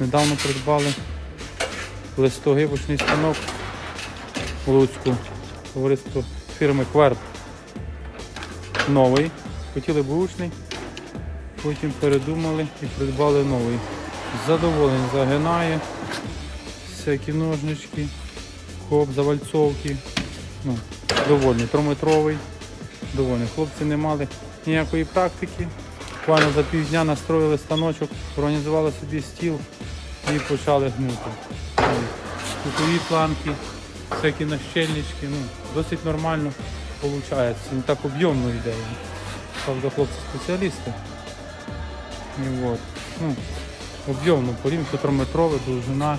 Недавно придбали листогибочний станок в Луцьку, товариство фірми Кверт новий. Хотіли бушний, потім передумали і придбали новий. Задоволення загинає, всякі ножнички, хоп, завальцовки. Ну, Довольний, трометровий, довольний. Хлопці не мали ніякої практики. Буквально за півдня настроїли станочок, організували собі стіл і почали гнути. Кутові планки, всякі нащельнички, ну, досить нормально виходить. Не так об'ємно йде. Правда, хлопці спеціалісти. І от. Ну, об'ємно, порівняно 4-метрове, довжина.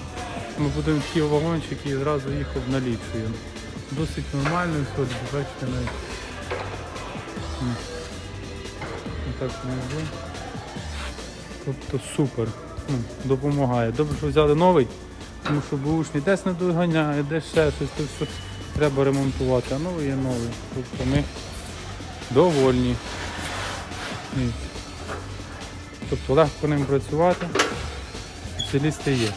Ми будемо ті вагончики і зразу їх обналічуємо. Досить нормально все, бачите навіть. Так внизу. Тобто супер. Ну, допомагає. Добре, що взяли новий, тому що бушний десь не доганяє, десь ще щось, то що треба ремонтувати, а новий є новий. Тобто ми довольні. Тобто легко ним працювати, спеціалісти є.